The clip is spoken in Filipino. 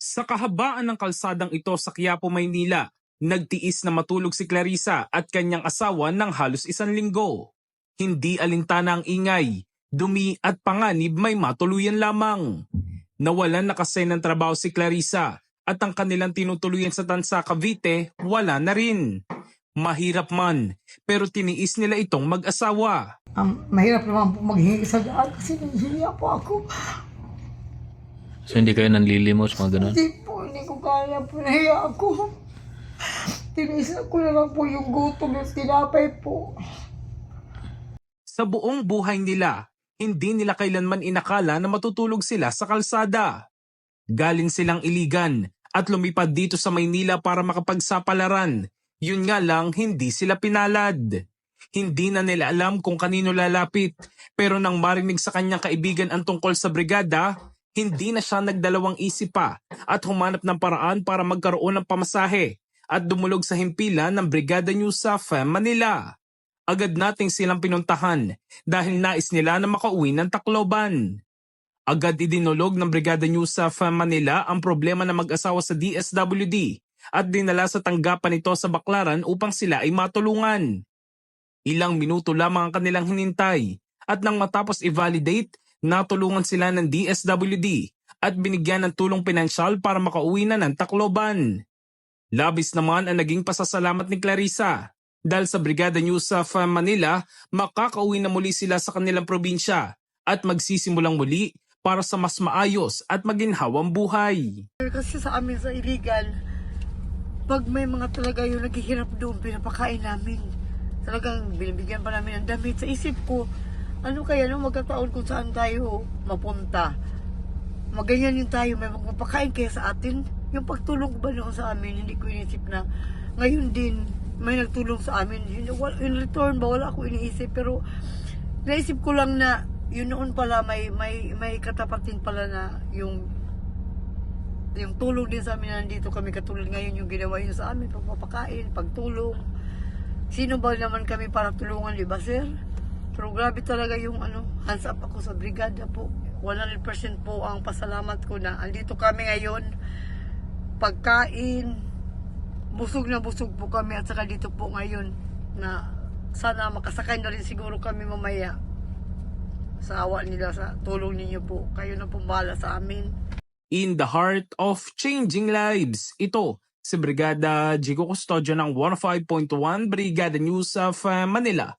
Sa kahabaan ng kalsadang ito sa Quiapo, Maynila, nagtiis na matulog si Clarissa at kanyang asawa ng halos isang linggo. Hindi alintana ang ingay, dumi at panganib may matuluyan lamang. Nawalan na kasi ng trabaho si Clarissa at ang kanilang tinutuluyan sa Tansa Cavite wala na rin. Mahirap man, pero tiniis nila itong mag-asawa. Um, mahirap naman po maghingi sa daan kasi nandiyan po ako. So hindi kayo nanlilimos, mga ganun? Hindi po, hindi ko kaya po. Nahiya ako. Tinisa ko na lang po yung gutom yung tinapay po. Sa buong buhay nila, hindi nila kailanman inakala na matutulog sila sa kalsada. Galing silang iligan at lumipad dito sa Maynila para makapagsapalaran. Yun nga lang, hindi sila pinalad. Hindi na nila alam kung kanino lalapit, pero nang marinig sa kanyang kaibigan ang tungkol sa brigada, hindi na siya nagdalawang isip pa at humanap ng paraan para magkaroon ng pamasahe at dumulog sa himpilan ng Brigada News sa FM Manila agad nating silang pinuntahan dahil nais nila na makauwi ng Tacloban. Agad idinulog ng Brigada News sa FM Manila ang problema ng mag-asawa sa DSWD at dinala sa tanggapan ito sa Baklaran upang sila ay matulungan. Ilang minuto lamang ang kanilang hinintay at nang matapos i-validate, natulungan sila ng DSWD at binigyan ng tulong pinansyal para makauwi na ng Tacloban. Labis naman ang naging pasasalamat ni Clarissa dahil sa Brigada News of Manila, makakauwi na muli sila sa kanilang probinsya at magsisimulang muli para sa mas maayos at maginhawang buhay. Kasi sa amin sa illegal, pag may mga talaga yung naghihirap doon, pinapakain namin. Talagang binibigyan pa namin ng damit. Sa isip ko, ano kaya no magkataon kung saan tayo mapunta. Maganyan yung tayo, may magpapakain kaya sa atin. Yung pagtulong ba noon sa amin, hindi ko inisip na ngayon din may nagtulong sa amin. Yun, in return ba, wala ako iniisip. Pero naisip ko lang na yun noon pala may may may katapatin pala na yung yung tulong din sa amin na nandito kami katulad ngayon yung ginawa yun sa amin pagpapakain, pagtulong sino ba naman kami para tulungan di ba sir pero grabe talaga yung ano hands up ako sa brigada po. 100% po ang pasalamat ko na andito kami ngayon. Pagkain busog na busog po kami at saka dito po ngayon na sana makasakay na rin siguro kami mamaya sa awa nila sa tulong ninyo po. Kayo na pumbala sa amin. In the heart of changing lives, ito si Brigada Jigo Custodio ng 105.1 Brigada News of uh, Manila,